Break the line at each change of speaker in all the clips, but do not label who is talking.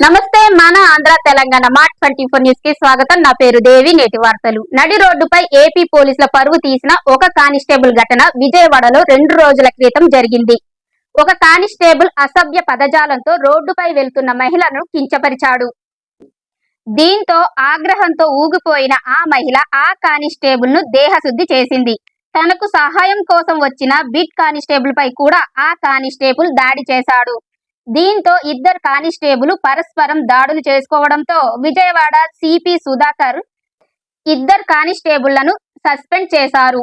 నమస్తే మన Andhra Telangana mart twenty four న్యూస్కి స్వాగతం. నా పేరు దేవి నేటి వార్తలు. నడి రోడ్డుపై ఏపీ పోలీసుల పరువు తీసిన ఒక కానిస్టేబుల్ ఘటన విజయవాడలో రెండు రోజుల క్రితం జరిగింది. ఒక కానిస్టేబుల్ అసభ్య పదజాలంతో రోడ్డుపై వెళ్తున్న మహిళను కించపరిచాడు. దీంతో ఆగ్రహంతో ఊగిపోయిన ఆ మహిళ ఆ కానిస్టేబుల్ను దేహశుద్ధి చేసింది. తనకు సహాయం కోసం వచ్చిన బిట్ కానిస్టేబుల్ పై కూడా ఆ కానిస్టేబుల్ దాడి చేశాడు. దీంతో ఇద్దరు కానిస్టేబుల్ పరస్పరం దాడులు చేసుకోవడంతో విజయవాడ సిపి సుధాకర్ ఇద్దరు కానిస్టేబుళ్ళను సస్పెండ్ చేశారు.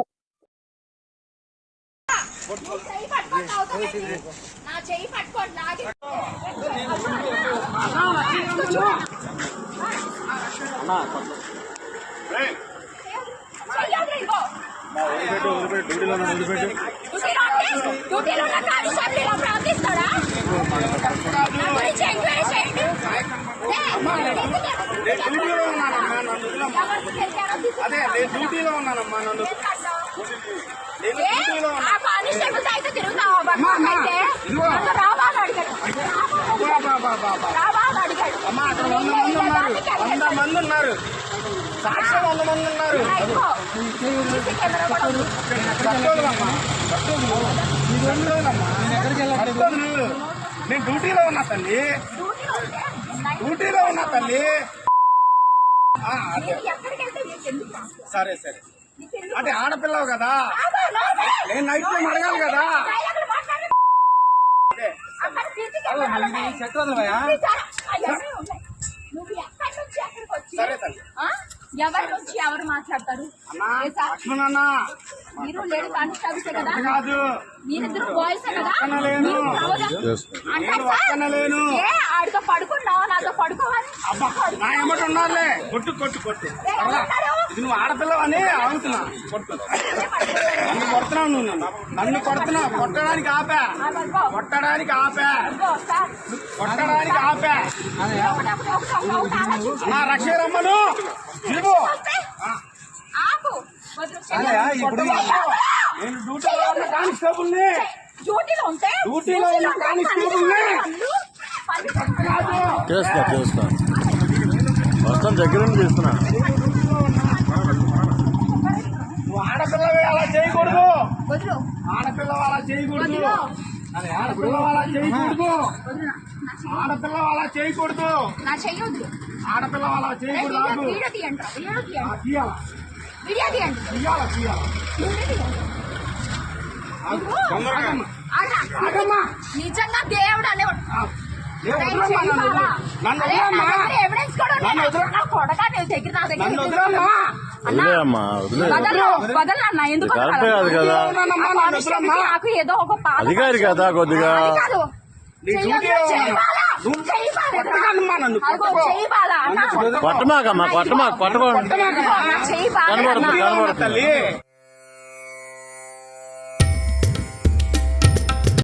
డ్యూటీలో
అదే నేను డ్యూటీలో ఉన్నానమ్మా నన్ను నేను డ్యూటీలో. అమ్మా అక్కడ వంద మంది ఉన్నారు. వంద మంది ఉన్నారు. సాక్షి వంద మంది ఉన్నారు. నేను డ్యూటీలో ఉన్నా తల్లి.
డ్యూటీలో
ఉన్నా తల్లి ఆ, అదే
నీకు ఎక్కడికి వెళ్తే నీకు ఎందుకు రాదు?
సరే సరే అంటే ఆడపిల్లవు కదా. నేను నైట్ టైం అడగాలి కదా సరే తల్లి?
ఎవరి నుంచి ఎవరు మాట్లాడతారు మీరు లేడీ కానిస్టేబుల్సే కదా మీరిద్దరు బాయ్స్ కదా ఆడితో పడుకోవాలి
అబ్బా నా ఎమ్మటి ఉన్నారులే. కొట్టు కొట్టు కొట్టు. ఇది నువ్వు ఆడపిల్లవని అడుగుతున్నా కొట్టు నన్ను కొడుతున్నావు నువ్వు నన్ను. నన్ను కొడుతున్నావు. కొట్టడానికి ఆపా. కొట్టడానికి ఆపా. కొట్టడానికి ఆపా. నా రక్ష రమ్మను. ఇప్పుడు నేను డ్యూటీలో ఉన్న
డ్యూటీలో
ఉన్న కానిస్టేబుల్ని
పనులు పని
కాదు
చేస్తా చేస్తా మొత్తం దగ్గర నుండి చేస్తున్నా.
ఆడపిల్లవి అలా చేయకూడదు.
వదిలు.
ఆడపిల్ల అలా చేయకూడదు. ఆడపిల్ల అలా చేయకూడదు. ఆడపిల్ల అలా చేయకూడదు. ఆడపిల్ల అలా చేయకూడదు.
నిజంగా దేవుడు అనేవాడు. నాకు ఏదో ఒక
అధికారి కదా కొద్దిగా. కొట్టమాకమ్మా కొట్టమా కొట్టకో
నా చెయ్యబాల
కనబడుతుంది
అన్న.
కనబడుతుంది.
తల్లి.